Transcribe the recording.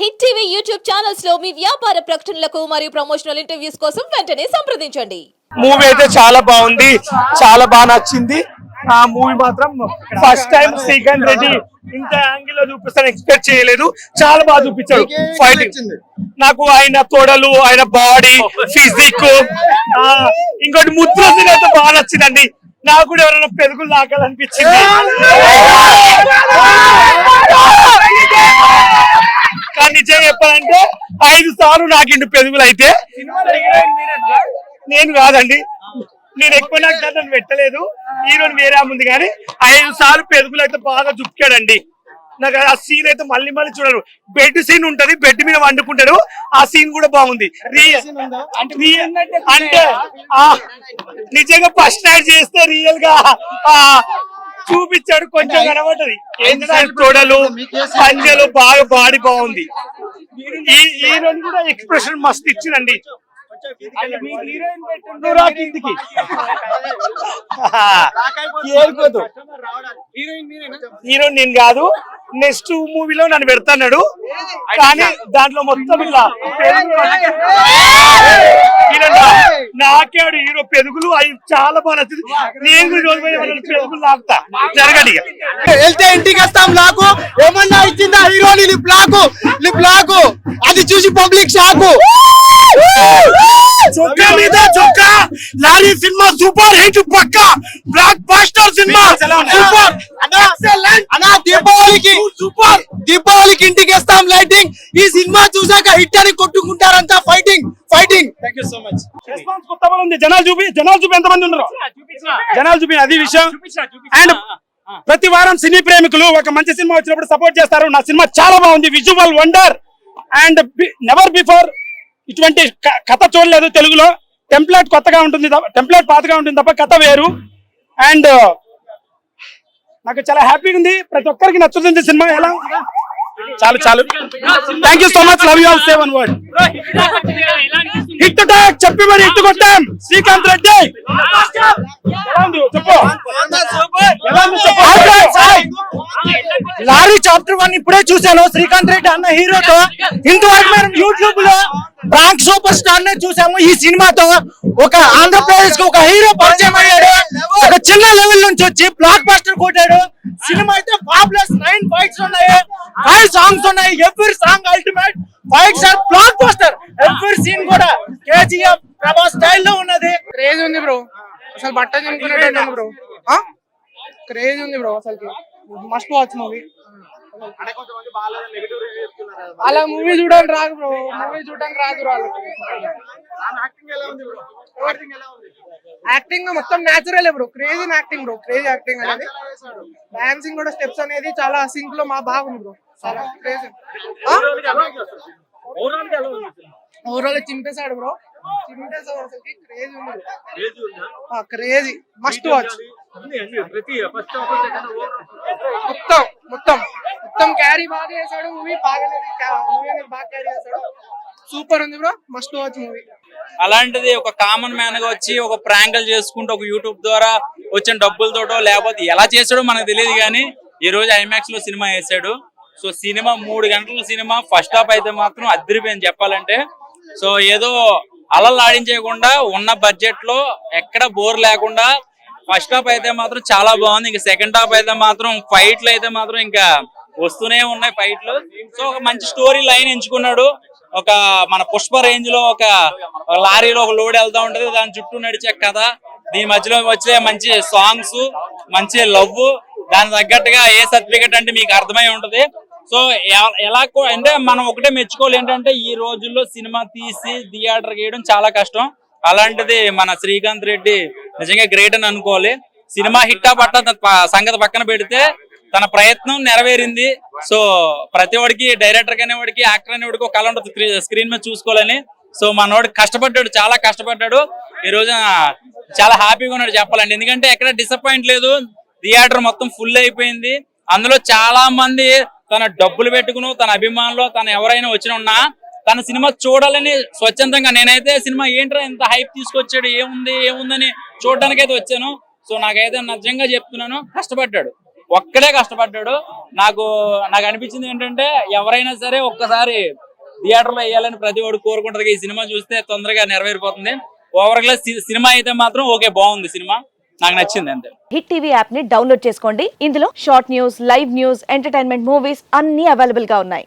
Hit TV YouTube ఛానల్స్లో మీ వ్యాపార ప్రకటనలకు మరియు ప్రమోషనల్ ఇంటర్వ్యూస్ కోసం వెంటనే సంప్రదించండి. మూవీ అయితే చాలా బాగుంది. చాలా బాగా నచ్చింది. ఆ మూవీ మాత్రం ఫస్ట్ టైం శ్రీకాంత్ రెడ్డి ఇంత యాంగిల్లో చూపిస్తాను. ఎక్స్పెక్ట్ చేయలేదు. చాలా బాగా చూపించాడు. ఫైటింగ్ నాకు ఆయన తోడలు ఆయన బాడీ ఫిజిక్ ఇంకోటి ముద్ర అయితే బాగా నచ్చిందండి. నాకు కూడా ఎవరైనా పెరుగులు లాగాలనిపించింది కానీ నిజం చెప్పాలంటే ఐదు సార్లు నాకిండు పెదుగులు అయితే నేను కాదండి. నేను ఎక్కువ నాకు నన్ను పెట్టలేదు. హీరోని వేరే ఉంది కానీ ఐదు సార్లు పెరుగులు అయితే బాగా చుక్కాడండి. నాకు ఆ సీన్ అయితే మళ్ళీ మళ్ళీ చూడరు బెడ్ సీన్ ఉంటది బెడ్ మీద వండుకుంటాడు. ఆ సీన్ కూడా బాగుంది. అంటే నిజంగా ఫస్ట్ నైట్ చేస్తే రియల్గా ఆ చూపించాడు కొంచెం కనబడ్డది. తొడలు పంజలు బాగా బాడీ బాగుంది. ఈ కూడా ఎక్స్ప్రెషన్ మస్తు ఇచ్చిందండి. నువ్వు రా కిందికి. ఏరుకోదు హీరో నేను కాదు. నెక్స్ట్ మూవీలో నన్ను పెడతాడు. కానీ దాంట్లో మొత్తం ఇలా నాకేడు హీరో పెరుగులు అవి చాలా బాగా నచ్చింది నేను కూడా రోజు పెరుగులు లాగుతా. జరగడి. వెళ్తే ఇంటికి వస్తాం లాకు ఏమన్నా ఇచ్చిందా హీరోని? లిప్ లాకు లిప్ లాకు అది చూసి పబ్లిక్ షాకు. చొక్కా మీద చొక్కా. లారీ సినిమా సూపర్ హిట్ పక్క. Blockbuster cinema super. అన్నా దీపావళికి సూపర్ దీపావళికి ఇంటికి వస్తాం లైటింగ్ ఈ సినిమా చూసాక హిట్ అని కొట్టుకుంటారంతా ఫైటింగ్ ఫైటింగ్ రెస్పాన్స్ కొత్త బలం ఉంది. జనాలు చూపి జనాలు చూపి ఎంతమంది ఉన్నారు? జనాలు చూపి అది విషయం. అండ్ ప్రతి వారం సినీ ప్రేమికులు ఒక మంచి సినిమా వచ్చినప్పుడు సపోర్ట్ చేస్తారు. నా సినిమా చాలా బాగుంది. Visual wonder and never before ఇటువంటి కథ చూడలేదు తెలుగులో. టెంప్లెట్ కొత్తగా ఉంటుంది టెంప్లెట్ పాతగా ఉంటుంది తప్ప కథ వేరు. అండ్ నాకు చాలా హ్యాపీగా ఉంది. ప్రతి ఒక్కరికి నచ్చుతుంది సినిమా. ఎలా చాలు చాలు. Thank you so much love you all save one word hit చెప్పి మరి ఇట్టు కొట్టాం Srikanth Reddy lorry chapter one ఇప్పుడే చూశాను. శ్రీకాంత్ రెడ్డి అన్న హీరోతో ఇంతవరకు మనం యూట్యూబ్లో ప్రాంక్ సూపర్ స్టార్ నే చూసాము ఈ సినిమాతో ఒక ఆంధ్రప్రదేశ్కి ఒక హీరో పరిచయం అయ్యాడు. ఒక చిన్న లెవెల్ నుంచి వచ్చి బ్లాక్ బస్టర్ కొట్టాడు. సినిమా అయితే ఫాబ్లెస్ నైన్ ఫైట్స్ ఉన్నాయి. ఫైవ్ సాంగ్స్ ఉన్నాయి. Every song ultimate fights are blockbuster every scene కూడా కేజీఎఫ్ ప్రభాస్ స్టైల్లో ఉన్నది. క్రేజ్ ఉంది బ్రో అసలు బట్ట చంపుకున్నట్టు బ్రో క్రేజ్ ఉంది బ్రో అసలు మస్ట్ వాచ్ మూవీ అలా మూవీ చూడడానికి రాదు బ్రో మూవీ చూడడానికి రాదు బ్రో యాక్టింగ్ మొత్తం natural bro crazy acting bro crazy acting అనేది. డాన్సింగ్ కూడా స్టెప్స్ అనేది చాలా సింక్లో మా బాగుంది బ్రో చాలా క్రేజీ ఓవరాల్ చింపేశాడు బ్రో చింపేశాడు అసలు క్రేజీ ఉంది. క్రేజీ మస్ట్ వాచ్ మొత్తం మొత్తం మొత్తం క్యారీ బాగా చేశాడు మూవీ బాగా మూవీ అనేది బాగా క్యారీ చేశాడు. సూపర్ ఉంది బ్రో మస్ట్ వాచ్ మూవీ అలాంటిది ఒక కామన్ మ్యాన్గా వచ్చి ఒక ప్రాంకులు చేసుకుంటూ ఒక యూట్యూబ్ ద్వారా వచ్చిన డబ్బులతోటో లేకపోతే ఎలా చేసాడో మనకు తెలియదు కానీ ఈ రోజు ఐమాక్స్లో సినిమా వేసాడు సో సినిమా మూడు గంటల సినిమా ఫస్ట్ హాఫ్ అయితే మాత్రం అద్దరిపోయింది చెప్పాలంటే. సో ఏదో అలలు ఆడించేయకుండా ఉన్న బడ్జెట్లో ఎక్కడ బోర్ లేకుండా ఫస్ట్ హాఫ్ అయితే మాత్రం చాలా బాగుంది. ఇంకా సెకండ్ హాఫ్ అయితే మాత్రం ఫైట్లు అయితే మాత్రం ఇంకా వస్తూనే ఉన్నాయి ఫైట్లు సో ఒక మంచి స్టోరీ లైన్ ఎంచుకున్నాడు. ఒక మన పుష్ప రేంజ్లో ఒక లారీలో ఒక లోడ్ వెళ్తా ఉంటది. దాని చుట్టూ నడిచే కథ. దీని మధ్యలో వచ్చే మంచి సాంగ్స్ మంచి లవ్ దాని తగ్గట్టుగా ఏ సర్టిఫికెట్ అంటే మీకు అర్థమై ఉంటది. సో ఎలా అంటే మనం ఒకటే మెచ్చుకోవాలి ఏంటంటే ఈ రోజుల్లో సినిమా తీసి థియేటర్ వేయడం చాలా కష్టం. అలాంటిది మన శ్రీకాంత్ రెడ్డి నిజంగా గ్రేట్ అని అనుకోవాలి. సినిమా హిట్ పట్ట సంగతి పక్కన పెడితే తన ప్రయత్నం నెరవేరింది. సో ప్రతి వాడికి డైరెక్టర్ అనేవాడికి యాక్టర్ అనేవాడికి ఒక కళ ఉంటుంది. స్క్రీన్ మీద చూసుకోవాలని. సో మనోడు కష్టపడ్డాడు చాలా కష్టపడ్డాడు. ఈ రోజు చాలా హ్యాపీగా ఉన్నాడు చెప్పాలండి ఎందుకంటే ఎక్కడ డిసప్పాయింట్ లేదు. థియేటర్ మొత్తం ఫుల్ అయిపోయింది. అందులో చాలా మంది తన డబ్బులు పెట్టుకుని తన అభిమానులు తన ఎవరైనా వచ్చిన ఉన్నా తన సినిమా చూడాలని స్వచ్ఛందంగా నేనైతే సినిమా ఏంట్రా ఇంత హైప్ తీసుకొచ్చాడు ఏముంది ఏముందని చూడడానికి అయితే వచ్చాను. సో నాకైతే నిజంగా చెప్తున్నాను కష్టపడ్డాడు. ఒక్కడే కష్టపడ్డాడు. నాకు నాకు అనిపించింది ఏంటంటే ఎవరైనా సరే ఒక్కసారి థియేటర్లో వేయాలని ప్రతి ఒక్కడు కోరుకుంటారు. ఈ సినిమా చూస్తే తొందరగా నెరవేరిపోతుంది. ఓవర్ సినిమా అయితే మాత్రం ఓకే బాగుంది సినిమా. నాకు నచ్చింది అంతే. హిట్ టీవీ యాప్ని డౌన్లోడ్ చేసుకోండి. ఇందులో short news live news entertainment movies అన్ని అవైలబుల్గా ఉన్నాయి.